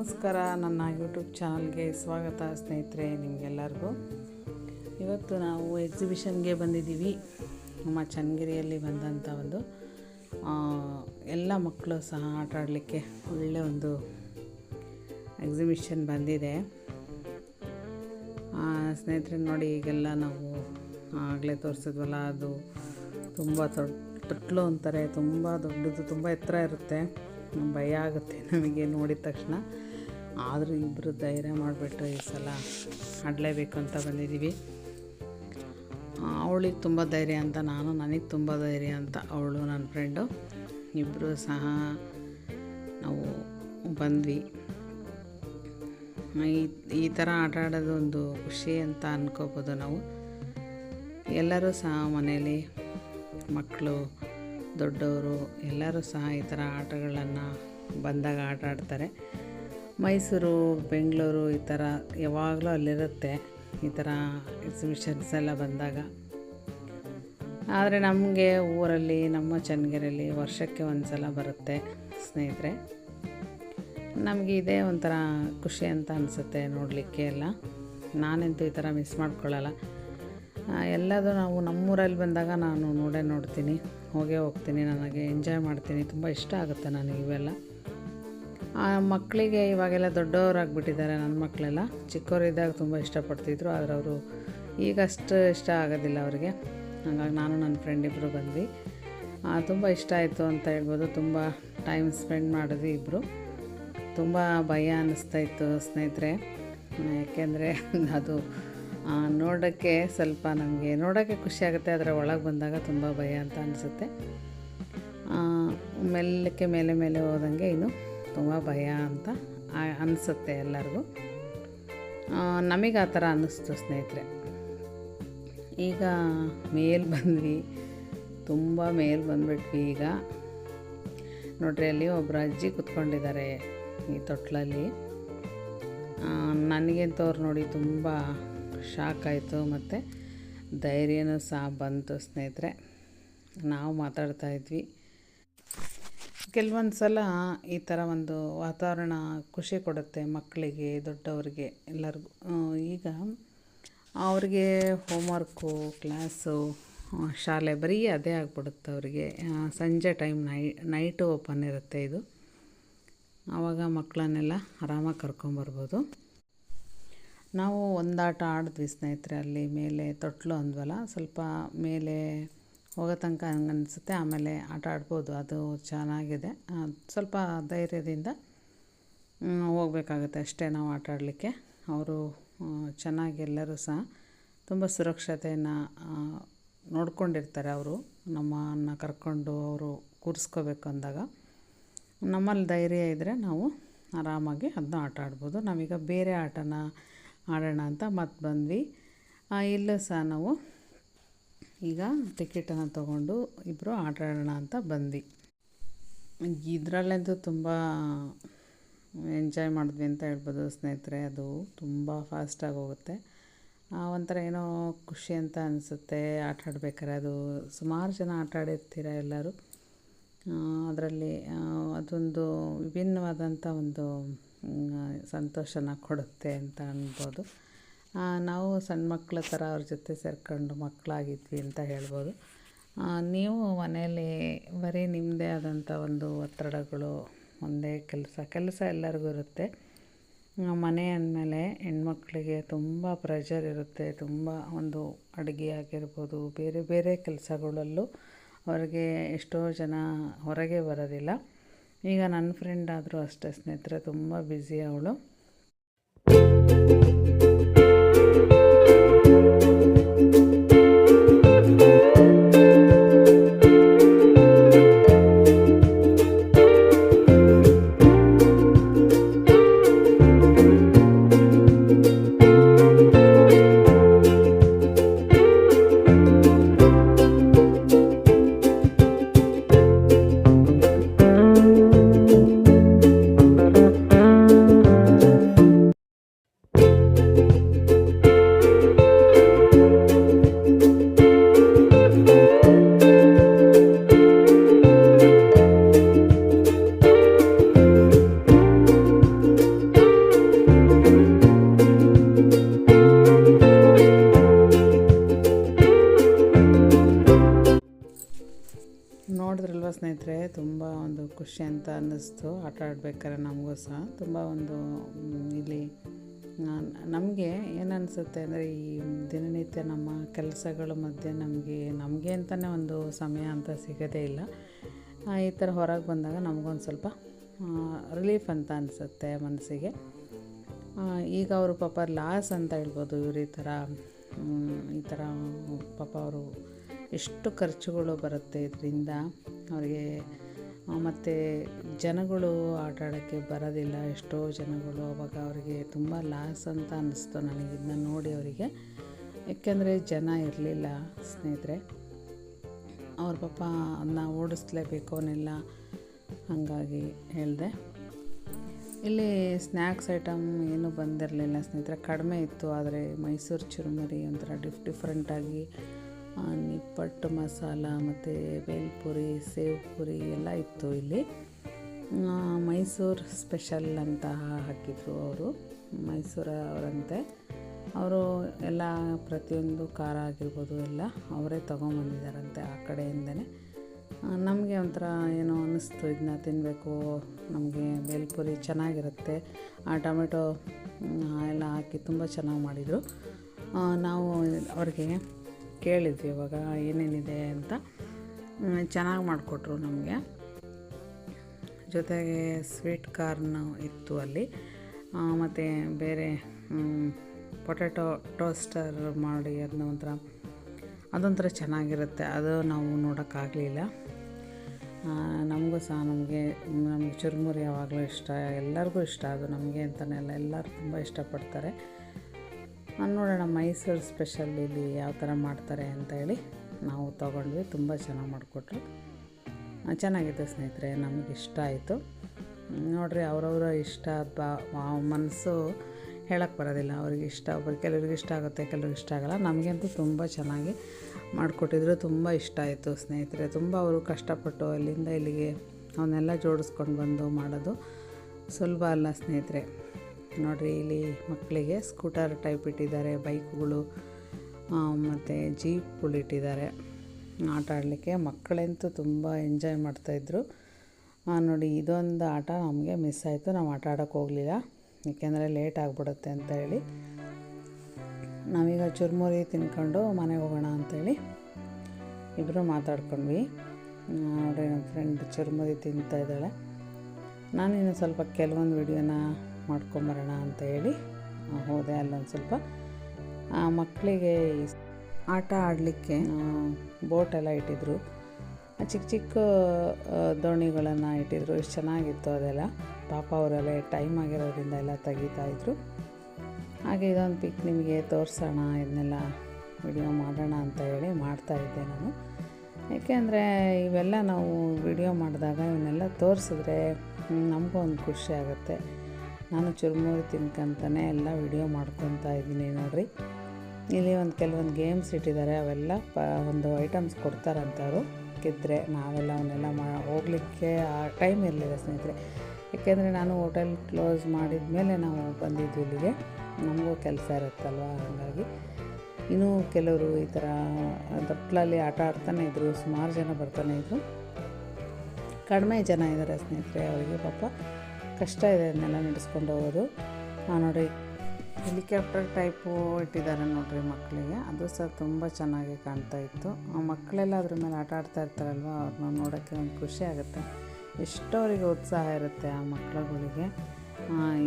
ನಮಸ್ಕಾರ, ನನ್ನ ಯೂಟ್ಯೂಬ್ ಚಾನಲ್ಗೆ ಸ್ವಾಗತ ಸ್ನೇಹಿತರೆ, ನಿಮಗೆಲ್ಲರಿಗೂ. ಇವತ್ತು ನಾವು ಎಕ್ಸಿಬಿಷನ್ಗೆ ಬಂದಿದ್ದೀವಿ. ನಮ್ಮ ಚನ್ನಗಿರಿಯಲ್ಲಿ ಬಂದಂಥ ಒಂದು ಎಲ್ಲ ಮಕ್ಕಳು ಸಹ ಆಟ ಆಡಲಿಕ್ಕೆ ಒಳ್ಳೆಯ ಒಂದು ಎಕ್ಸಿಬಿಷನ್ ಬಂದಿದೆ. ಸ್ನೇಹಿತರೆ, ನೋಡಿ, ಈಗೆಲ್ಲ ನಾವು ಆಗಲೇ ತೋರಿಸಿದ್ವಲ್ಲ, ಅದು ತುಂಬ ತೊಟ್ಲು ಅಂತಾರೆ, ತುಂಬ ದೊಡ್ಡದು, ತುಂಬ ಎತ್ತರ ಇರುತ್ತೆ. ಭಯ ಆಗುತ್ತೆ ನಮಗೆ ನೋಡಿದ ತಕ್ಷಣ. ಆದರೂ ಇಬ್ಬರು ಧೈರ್ಯ ಮಾಡಿಬಿಟ್ಟು ಈ ಸಲ ಆಡಲೇಬೇಕು ಅಂತ ಬಂದಿದ್ದೀವಿ. ಅವಳಿಗೆ ತುಂಬ ಧೈರ್ಯ ಅಂತ, ನಾನು ನನಗೆ ತುಂಬ ಧೈರ್ಯ ಅಂತ, ಅವಳು ನನ್ನ ಫ್ರೆಂಡು. ಇಬ್ಬರು ಸಹ ನಾವು ಬಂದ್ವಿ. ಈ ಈ ಥರ ಆಟ ಆಡೋದು ಒಂದು ಖುಷಿ ಅಂತ ಅನ್ಕೋಬೋದು ನಾವು. ಎಲ್ಲರೂ ಸಹ ಮನೆಯಲ್ಲಿ ಮಕ್ಕಳು ದೊಡ್ಡವರು ಎಲ್ಲರೂ ಸಹ ಈ ಥರ ಆಟಗಳನ್ನು ಬಂದಾಗ ಆಟ ಆಡ್ತಾರೆ. ಮೈಸೂರು, ಬೆಂಗಳೂರು ಈ ಥರ ಯಾವಾಗಲೂ ಅಲ್ಲಿರುತ್ತೆ ಈ ಥರ ಎಕ್ಸಿಬಿಷನ್ಸ್ ಎಲ್ಲ ಬಂದಾಗ. ಆದರೆ ನಮಗೆ ಊರಲ್ಲಿ, ನಮ್ಮ ಚನ್ನಗಿರಿಯಲ್ಲಿ ವರ್ಷಕ್ಕೆ ಒಂದು ಸಲ ಬರುತ್ತೆ ಸ್ನೇಹಿತರೆ. ನಮಗೆ ಇದೇ ಒಂಥರ ಖುಷಿ ಅಂತ ಅನಿಸುತ್ತೆ ನೋಡಲಿಕ್ಕೆ ಎಲ್ಲ. ನಾನಂತೂ ಈ ಥರ ಮಿಸ್ ಮಾಡ್ಕೊಳ್ಳಲ್ಲ. ಎಲ್ಲದೂ ನಾವು ನಮ್ಮೂರಲ್ಲಿ ಬಂದಾಗ ನಾನು ನೋಡೇ ನೋಡ್ತೀನಿ, ಹೋಗೇ ಹೋಗ್ತೀನಿ, ನನಗೆ ಎಂಜಾಯ್ ಮಾಡ್ತೀನಿ, ತುಂಬ ಇಷ್ಟ ಆಗುತ್ತೆ ನನಗೆ ಇವೆಲ್ಲ. ಮಕ್ಕಳಿಗೆ ಇವಾಗೆಲ್ಲ ದೊಡ್ಡವರಾಗ್ಬಿಟ್ಟಿದ್ದಾರೆ ನನ್ನ ಮಕ್ಕಳೆಲ್ಲ ಚಿಕ್ಕವರಿದ್ದಾಗ ತುಂಬ ಇಷ್ಟಪಡ್ತಿದ್ರು, ಆದರೆ ಅವರು ಈಗಷ್ಟು ಇಷ್ಟ ಆಗೋದಿಲ್ಲ ಅವರಿಗೆ. ಹಾಗಾಗಿ ನಾನು ನನ್ನ ಫ್ರೆಂಡ್ ಇಬ್ಬರು ಬಂದ್ವಿ. ತುಂಬ ಇಷ್ಟ ಆಯಿತು ಅಂತ ಹೇಳ್ಬೋದು, ತುಂಬ ಟೈಮ್ ಸ್ಪೆಂಡ್ ಮಾಡಿದ್ವಿ ಇಬ್ಬರು ತುಂಬ ಭಯ ಅನ್ನಿಸ್ತಾ ಇತ್ತು ಸ್ನೇಹಿತರೆ, ಯಾಕೆಂದರೆ ಅದು ನೋಡೋಕ್ಕೆ ಸ್ವಲ್ಪ ನಮಗೆ ನೋಡೋಕ್ಕೆ ಖುಷಿ ಆಗುತ್ತೆ ಅದರ ಒಳಗೆ ಬಂದಾಗ ತುಂಬ ಭಯ ಅಂತ ಅನಿಸುತ್ತೆ. ಮೆಲ್ಲಕ್ಕೆ ಮೇಲೆ ಮೇಲೆ ಹೋದಂಗೆ ಇನ್ನು ತುಂಬ ಭಯ ಅಂತ ಅನಿಸುತ್ತೆ ಎಲ್ಲರಿಗೂ. ನಮಗೆ ಆ ಥರ ಅನ್ನಿಸ್ತು ಸ್ನೇಹಿತರೆ. ಈಗ ಮೇಲ್ ಬಂದ್ವಿ, ತುಂಬ ಮೇಲ್ ಬಂದ್ಬಿಟ್ವಿ ಈಗ. ನೋಡ್ರಿ, ಅಲ್ಲಿ ಒಬ್ಬರು ಅಜ್ಜಿ ಕುತ್ಕೊಂಡಿದ್ದಾರೆ ಈ ತೊಟ್ಲಲ್ಲಿ. ನನಗೆ ಅವ್ರು ನೋಡಿ, ತುಂಬ ಶಾಕ್ ಆಯಿತು ಮತ್ತು ಧೈರ್ಯನೂ ಸಹ ಬಂತು ಸ್ನೇಹಿತರೆ. ನಾವು ಮಾತಾಡ್ತಾ ಇದ್ವಿ. ಕೆಲವೊಂದು ಸಲ ಈ ಥರ ಒಂದು ವಾತಾವರಣ ಖುಷಿ ಕೊಡುತ್ತೆ ಮಕ್ಕಳಿಗೆ, ದೊಡ್ಡವರಿಗೆ ಎಲ್ಲರಿಗೂ. ಈಗ ಅವ್ರಿಗೆ ಹೋಮ್ವರ್ಕು ಕ್ಲಾಸು ಶಾಲೆ ಬರೀ ಅದೇ ಆಗ್ಬಿಡುತ್ತೆ ಅವರಿಗೆ. ಸಂಜೆ ಟೈಮ್ ನೈ ನೈಟು ಓಪನ್ ಇರುತ್ತೆ ಇದು. ಆವಾಗ ಮಕ್ಕಳನ್ನೆಲ್ಲ ಆರಾಮಾಗಿ ಕರ್ಕೊಂಬರ್ಬೋದು. ನಾವು ಒಂದಾಟ ಆಡಿದ್ವಿ ಸ್ನೇಹಿತರೆ ಅಲ್ಲಿ ಮೇಲೆ ತೊಟ್ಲು ಅಂದ್ವಲ್ಲ, ಸ್ವಲ್ಪ ಮೇಲೆ ಹೋಗೋ ತನಕ ಹಂಗೆ ಅನಿಸುತ್ತೆ, ಆಮೇಲೆ ಆಟ ಆಡ್ಬೋದು, ಅದು ಚೆನ್ನಾಗಿದೆ. ಸ್ವಲ್ಪ ಧೈರ್ಯದಿಂದ ಹೋಗಬೇಕಾಗುತ್ತೆ ಅಷ್ಟೇ ನಾವು ಆಟ ಆಡಲಿಕ್ಕೆ. ಅವರು ಚೆನ್ನಾಗಿ ಎಲ್ಲರೂ ಸಹ ತುಂಬ ಸುರಕ್ಷತೆಯನ್ನು ನೋಡ್ಕೊಂಡಿರ್ತಾರೆ ಅವರು. ನಮ್ಮನ್ನು ಕರ್ಕೊಂಡು ಅವರು ಕೂರಿಸ್ಕೋಬೇಕು ಅಂದಾಗ ನಮ್ಮಲ್ಲಿ ಧೈರ್ಯ ಇದ್ದರೆ ನಾವು ಆರಾಮಾಗಿ ಅದನ್ನ ಆಟ ಆಡ್ಬೋದು. ನಾವೀಗ ಬೇರೆ ಆಟನ ಆಡೋಣ ಅಂತ ಮತ್ತೆ ಬಂದ್ವಿ. ಇಲ್ಲೂ ಸಹ ನಾವು ಈಗ ಟಿಕೆಟನ್ನು ತೊಗೊಂಡು ಇಬ್ಬರು ಆಟ ಆಡೋಣ ಅಂತ ಬಂದ್ವಿ. ಇದರಲ್ಲಂತೂ ತುಂಬ ಎಂಜಾಯ್ ಮಾಡಿದ್ವಿ ಅಂತ ಹೇಳ್ಬೋದು ಸ್ನೇಹಿತರೆ. ಅದು ತುಂಬ ಫಾಸ್ಟಾಗಿ ಹೋಗುತ್ತೆ. ಒಂಥರ ಏನೋ ಖುಷಿ ಅಂತ ಅನಿಸುತ್ತೆ ಆಟ ಆಡ್ಬೇಕಾದ್ರೆ ಅದು ಸುಮಾರು ಜನ ಆಟ ಆಡಿರ್ತೀರ ಎಲ್ಲರೂ ಅದರಲ್ಲಿ ಅದೊಂದು ವಿಭಿನ್ನವಾದಂಥ ಒಂದು ಸಂತೋಷನ ಕೊಡುತ್ತೆ ಅಂತ ಅನ್ಬೋದು. ನಾವು ಸಣ್ಣ ಮಕ್ಕಳ ಥರ ಅವ್ರ ಜೊತೆ ಸೇರ್ಕೊಂಡು ಮಕ್ಕಳಾಗಿದ್ವಿ ಅಂತ ಹೇಳ್ಬೋದು. ನೀವು ಮನೆಯಲ್ಲಿ ಬರೀ ನಿಮ್ಮದೇ ಆದಂಥ ಒಂದು ಒತ್ತಡಗಳು, ಒಂದೇ ಕೆಲಸ ಕೆಲಸ ಎಲ್ಲರಿಗೂ ಇರುತ್ತೆ. ಮನೆ ಅಂದಮೇಲೆ ಹೆಣ್ಮಕ್ಳಿಗೆ ತುಂಬ ಪ್ರೆಷರ್ ಇರುತ್ತೆ, ತುಂಬ ಒಂದು ಅಡುಗೆ ಆಗಿರ್ಬೋದು, ಬೇರೆ ಬೇರೆ ಕೆಲಸಗಳಲ್ಲೂ ಅವ್ರಿಗೆ ಎಷ್ಟೋ ಜನ ಹೊರಗೆ ಬರೋದಿಲ್ಲ. ಈಗ ನನ್ನ ಫ್ರೆಂಡ್ ಆದರೂ ಅಷ್ಟೇ ಸ್ನೇಹಿತರೆ ತುಂಬ ಬ್ಯುಸಿ ಅವಳು. ಅನ್ನಿಸ್ತು ಆಟ ಆಡ್ಬೇಕಾದ್ರೆ ನಮಗೂ ಸಹ. ತುಂಬ ಒಂದು ಇಲ್ಲಿ ನಮಗೆ ಏನನ್ಸುತ್ತೆ ಅಂದರೆ ಈ ದಿನನಿತ್ಯ ನಮ್ಮ ಕೆಲಸಗಳ ಮಧ್ಯೆ ನಮಗೆ ನಮಗೆ ಅಂತಲೇ ಒಂದು ಸಮಯ ಅಂತ ಸಿಗೋದೇ ಇಲ್ಲ. ಈ ಥರ ಹೊರಗೆ ಬಂದಾಗ ನಮಗೊಂದು ಸ್ವಲ್ಪ ರಿಲೀಫ್ ಅಂತ ಅನಿಸುತ್ತೆ ಮನಸ್ಸಿಗೆ. ಈಗ ಅವರು ಪಾಪ ಲಾಸ್ ಅಂತ ಹೇಳ್ಬೋದು ಇವರು ಈ ಥರ ಈ ಥರ ಪಾಪ ಅವರು ಎಷ್ಟು ಖರ್ಚುಗಳು ಬರುತ್ತೆ ಇದರಿಂದ ಅವರಿಗೆ ಮತ್ತು ಜನಗಳು ಆಟ ಆಡೋಕ್ಕೆ ಬರೋದಿಲ್ಲ. ಎಷ್ಟೋ ಜನಗಳು ಅವಾಗ ಅವರಿಗೆ ತುಂಬ ಲಾಸ್ ಅಂತ ಅನ್ನಿಸ್ತು ನನಗೆ ಇದನ್ನ ನೋಡಿ ಅವರಿಗೆ. ಯಾಕೆಂದರೆ ಜನ ಇರಲಿಲ್ಲ ಸ್ನೇಹಿತರೆ. ಅವ್ರ ಪಾಪ ಅದನ್ನ ಓಡಿಸ್ಲೇಬೇಕು ಅವನ್ನೆಲ್ಲ ಹಾಗಾಗಿ ಹೇಳಿದೆ. ಇಲ್ಲಿ ಸ್ನ್ಯಾಕ್ಸ್ ಐಟಮ್ ಏನೂ ಬಂದಿರಲಿಲ್ಲ ಸ್ನೇಹಿತರೆ. ಕಡಿಮೆ ಇತ್ತು, ಆದರೆ ಮೈಸೂರು ಚುರುಮುರಿ ಒಂಥರ ಡಿಫ್ ಡಿಫ್ರೆಂಟಾಗಿ ನಿಪ್ಪಟ್ಟು ಮಸಾಲ ಮತ್ತು ಬೇಲ್ಪುರಿ ಸೇವ್ ಪುರಿ ಎಲ್ಲ ಇತ್ತು ಇಲ್ಲಿ. ಮೈಸೂರು ಸ್ಪೆಷಲ್ ಅಂತ ಹಾಕಿದ್ರು ಅವರು, ಮೈಸೂರವರಂತೆ. ಅವರು ಎಲ್ಲ ಪ್ರತಿಯೊಂದು ಖಾರ ಆಗಿರ್ಬೋದು ಎಲ್ಲ ಅವರೇ ತೊಗೊಂಬಂದಿದ್ದಾರಂತೆ ಆ ಕಡೆಯಿಂದನೇ. ನಮಗೆ ಒಂಥರ ಏನೋ ಅನ್ನಿಸ್ತು ಇದನ್ನ ತಿನ್ನಬೇಕು ನಮಗೆ ಬೇಲ್ಪುರಿ ಚೆನ್ನಾಗಿರುತ್ತೆ. ಆ ಟೊಮೆಟೊ ಎಲ್ಲ ಹಾಕಿ ತುಂಬ ಚೆನ್ನಾಗಿ ಮಾಡಿದರು. ನಾವು ಅವ್ರಿಗೆ ಕೇಳಿದ್ವಿ ಇವಾಗ ಏನೇನಿದೆ ಅಂತ ಚೆನ್ನಾಗಿ ಮಾಡಿಕೊಟ್ರು ನಮಗೆ. ಜೊತೆಗೆ ಸ್ವೀಟ್ ಕಾರ್ನ್ ಇತ್ತು ಅಲ್ಲಿ. ಮತ್ತು ಬೇರೆ ಪೊಟ್ಯಾಟೊ ಟೋಸ್ಟರ್ ಮಾಡಿ ಅದನ್ನ ಒಂಥರ, ಅದೊಂಥರ ಚೆನ್ನಾಗಿರುತ್ತೆ. ಅದು ನಾವು ನೋಡೋಕ್ಕಾಗಲಿಲ್ಲ ನಮಗೂ ಸಹ ನಮಗೆ ನಮಗೆ ಚುರುಮುರಿ ಯಾವಾಗಲೂ ಇಷ್ಟ, ಎಲ್ಲರಿಗೂ ಇಷ್ಟ ಅದು ನಮಗೆ ಅಂತಲೇ ಅಲ್ಲ, ಎಲ್ಲರೂ ತುಂಬ ಇಷ್ಟಪಡ್ತಾರೆ. ನೋಡೋಣ, ಮೈಸೂರು ಸ್ಪೆಷಲ್ ಇಲ್ಲಿ ಯಾವ ಥರ ಮಾಡ್ತಾರೆ ಅಂತ ಹೇಳಿ. ನಾವು ತೊಗೊಂಡ್ವಿ, ತುಂಬ ಚೆನ್ನಾಗಿ ಮಾಡಿಕೊಟ್ರು. ಚೆನ್ನಾಗಿತ್ತು ಸ್ನೇಹಿತರೆ, ನಮಗೆ ಇಷ್ಟ ಆಯಿತು. ನೋಡಿರಿ, ಅವರವರ ಇಷ್ಟ ಬಾ ಮನಸ್ಸು ಹೇಳಕ್ಕೆ ಬರೋದಿಲ್ಲ. ಅವ್ರಿಗೆ ಇಷ್ಟ ಒಬ್ಬರು ಕೆಲವ್ರಿಗೆ ಇಷ್ಟ ಆಗುತ್ತೆ, ಕೆಲವ್ರಿಗೆ ಇಷ್ಟ ಆಗಲ್ಲ. ನಮಗಂತೂ ತುಂಬ ಚೆನ್ನಾಗಿ ಮಾಡಿಕೊಟ್ಟಿದ್ರು, ತುಂಬ ಇಷ್ಟ ಆಯಿತು ಸ್ನೇಹಿತರೆ. ತುಂಬ ಅವರು ಕಷ್ಟಪಟ್ಟು ಅಲ್ಲಿಂದ ಇಲ್ಲಿಗೆ ಅವನ್ನೆಲ್ಲ ಜೋಡಿಸ್ಕೊಂಡು ಬಂದು ಮಾಡೋದು ಸುಲಭ ಅಲ್ಲ ಸ್ನೇಹಿತರೆ. ನೋಡಿರಿ, ಇಲ್ಲಿ ಮಕ್ಕಳಿಗೆ ಸ್ಕೂಟರ್ ಟೈಪ್ ಇಟ್ಟಿದ್ದಾರೆ, ಬೈಕ್ಗಳು ಮತ್ತು ಜೀಪ್ಗಳು ಇಟ್ಟಿದ್ದಾರೆ. ಆಟ ಆಡಲಿಕ್ಕೆ ಮಕ್ಕಳಂತೂ ತುಂಬ ಎಂಜಾಯ್ ಮಾಡ್ತಾಯಿದ್ರು ನೋಡಿ, ಇದೊಂದು ಆಟ ನಮಗೆ ಮಿಸ್ ಆಯಿತು. ನಾವು ಆಟ ಆಡೋಕ್ಕೆ ಹೋಗಲಿಲ್ಲ. ಏಕೆಂದರೆ ಲೇಟ್ ಆಗಿಬಿಡುತ್ತೆ ಅಂತ ಹೇಳಿ. ನಾವೀಗ ಚುರುಮುರಿ ತಿನ್ಕೊಂಡು ಮನೆಗೆ ಹೋಗೋಣ ಅಂತೇಳಿ ಇಬ್ಬರು ಮಾತಾಡ್ಕೊಂಡ್ವಿ. ನೋಡಿ ನಮ್ಮ ಫ್ರೆಂಡ್ ಚುರುಮುರಿ ತಿಂತಾ ಇದ್ದಾಳೆ. ನಾನು ಇನ್ನು ಸ್ವಲ್ಪ ಕೆಲವೊಂದು ವಿಡಿಯೋನ ಮಾಡ್ಕೊಂಬರೋಣ ಅಂತ ಹೇಳಿ ಹೋದೆ ಅಲ್ಲೊಂದು ಸ್ವಲ್ಪ. ಮಕ್ಕಳಿಗೆ ಆಟ ಆಡಲಿಕ್ಕೆ ಬೋಟ್ ಎಲ್ಲ ಇಟ್ಟಿದ್ರು. ಚಿಕ್ಕ ಚಿಕ್ಕ ದೋಣಿಗಳನ್ನು ಇಟ್ಟಿದ್ರು. ಎಷ್ಟು ಚೆನ್ನಾಗಿತ್ತು ಅದೆಲ್ಲ. ಪಾಪ ಅವರೆಲ್ಲ ಟೈಮ್ ಆಗಿರೋದ್ರಿಂದ ಎಲ್ಲ ತೆಗಿತಾ ಇದ್ರು. ಹಾಗೆ ಇದೊಂದು ಪಿಕ್ ನಿಮಗೆ ತೋರಿಸೋಣ, ಇದನ್ನೆಲ್ಲ ವಿಡಿಯೋ ಮಾಡೋಣ ಅಂತ ಹೇಳಿ ಮಾಡ್ತಾ ಇದ್ದೆ ನಾನು. ಏಕೆಂದರೆ ಇವೆಲ್ಲ ನಾವು ವಿಡಿಯೋ ಮಾಡಿದಾಗ ಇವನ್ನೆಲ್ಲ ತೋರಿಸಿದ್ರೆ ನಮಗೂ ಒಂದು ಖುಷಿ ಆಗುತ್ತೆ. ನಾನು ಚುರುಮುರಿ ತಿನ್ಕಂತಾನೆ ಎಲ್ಲ ವಿಡಿಯೋ ಮಾಡ್ಕೊತಾ ಇದ್ದೀನಿ ನೋಡಿರಿ. ಇಲ್ಲಿ ಒಂದು ಕೆಲವೊಂದು ಗೇಮ್ಸ್ ಇಟ್ಟಿದ್ದಾರೆ, ಅವೆಲ್ಲ ಪ, ಒಂದು ಐಟಮ್ಸ್ ಕೊಡ್ತಾರಂತೆ ಅವರು ನಾವೆಲ್ಲ ಅವನ್ನೆಲ್ಲ ಮಾ, ಹೋಗಲಿಕ್ಕೆ ಆ ಟೈಮ್ ಇರಲಿಲ್ಲ ಸ್ನೇಹಿತರೆ. ಯಾಕೆಂದರೆ ನಾನು ಹೋಟೆಲ್ ಕ್ಲೋಸ್ ಮಾಡಿದ ಮೇಲೆ ನಾವು ಬಂದಿದ್ದು ಇಲ್ಲಿಗೆ. ನಮಗೂ ಕೆಲಸ ಇರುತ್ತಲ್ವ ಹಾಗಾಗಿ. ಇನ್ನೂ ಕೆಲವರು ಈ ಥರ ದಪ್ಪಲಲ್ಲಿ ಆಟ ಆಡ್ತಾನೆ ಇದ್ದರು ಸುಮಾರು ಜನ ಬರ್ತಾನೆ ಇದ್ದರು ಕಡಿಮೆ ಜನ ಇದ್ದಾರೆ ಸ್ನೇಹಿತರೆ ಅವರಿಗೆ ಪಾಪ. ಕಷ್ಟ ಇದೆ ಅದನ್ನೆಲ್ಲ ನಡೆಸ್ಕೊಂಡು ಹೋಗೋದು. ನೋಡಿ, ಹೆಲಿಕಾಪ್ಟರ್ ಟೈಪು ಇಟ್ಟಿದ್ದಾರೆ ನೋಡಿರಿ ಮಕ್ಕಳಿಗೆ. ಅದು ಸಹ ತುಂಬ ಚೆನ್ನಾಗಿ ಕಾಣ್ತಾ ಇತ್ತು. ಆ, ಮಕ್ಕಳೆಲ್ಲ ಅದ್ರ ಮೇಲೆ ಆಟ ಆಡ್ತಾ ಇರ್ತಾರಲ್ವ ಅವ್ರನ್ನ ನೋಡೋಕ್ಕೆ ಒಂದು ಖುಷಿ ಆಗುತ್ತೆ. ಎಷ್ಟೋ ಅವರಿಗೆ ಉತ್ಸಾಹ ಇರುತ್ತೆ ಆ ಮಕ್ಕಳುಗಳಿಗೆ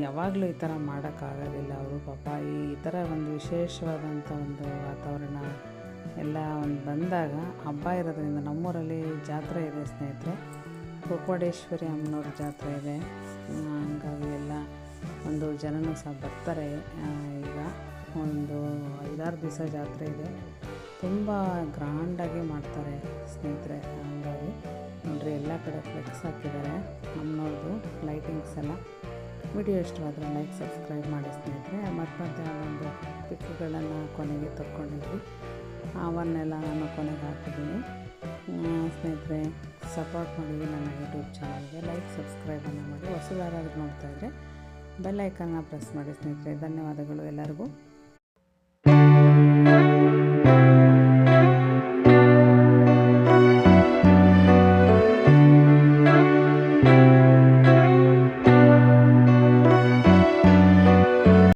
ಯಾವಾಗಲೂ ಈ ಥರ ಮಾಡೋಕ್ಕಾಗೋದಿಲ್ಲ ಅವರು. ಪಾಪ ಈ ಥರ ಒಂದು ವಿಶೇಷವಾದಂಥ ಒಂದು ವಾತಾವರಣ ಎಲ್ಲ ಒಂದು ಬಂದಾಗ, ಹಬ್ಬ ಇರೋದ್ರಿಂದ ನಮ್ಮೂರಲ್ಲಿ ಜಾತ್ರೆ ಇದೆ ಸ್ನೇಹಿತರೆ. ಕೊಕ್ಕಡೇಶ್ವರಿ ಅಮ್ಮನವ್ರ ಜಾತ್ರೆ ಇದೆ. ಹಂಗಾಗಿ ಎಲ್ಲ ಒಂದು ಜನನೂ ಸಹ ಬರ್ತಾರೆ ಈಗ ಒಂದು ಐದಾರು ದಿವಸ ಜಾತ್ರೆ ಇದೆ. ತುಂಬ ಗ್ರ್ಯಾಂಡಾಗಿ ಮಾಡ್ತಾರೆ ಸ್ನೇಹಿತರೆ, ಹಂಗಾಗಿ ನೋಡ್ರಿ ಎಲ್ಲ ಕಡೆ ಫ್ಲೆಕ್ಸ್ ಹಾಕಿದ್ದಾರೆ. ಅಮ್ಮನವ್ರದ್ದು ಲೈಟಿಂಗ್ಸ್ ಎಲ್ಲ. ವಿಡಿಯೋ ಇಷ್ಟವಾದರೆ ಲೈಕ್ ಸಬ್ಸ್ಕ್ರೈಬ್ ಮಾಡಿ ಸ್ನೇಹಿತರೆ. ಮತ್ತು ಮತ್ತೆ ಒಂದು ಪಿಕ್ಗಳನ್ನು ಕೊನೆಗೆ ತಕ್ಕೊಂಡಿದ್ವಿ, ಅವನ್ನೆಲ್ಲ ನಾನು ಕೊನೆಗೆ ಹಾಕಿದ್ದೀನಿ. ಸ್ನೇಹಿತರೆ ಸಪೋರ್ಟ್ ಮಾಡಿ ನನ್ನ ಯೂಟ್ಯೂಬ್ ಚಾನಲ್ಗೆ ಲೈಕ್ ಸಬ್ಸ್ಕ್ರೈಬನ್ನು ಮಾಡಿ. ಹೊಸದಾರಾದ್ರೂ ನೋಡ್ತಾ ಇದ್ದರೆ ಬೆಲ್ಲೈಕನ್ನ ಪ್ರೆಸ್ ಮಾಡಿ ಸ್ನೇಹಿತರೆ. ಧನ್ಯವಾದಗಳು ಎಲ್ಲರಿಗೂ.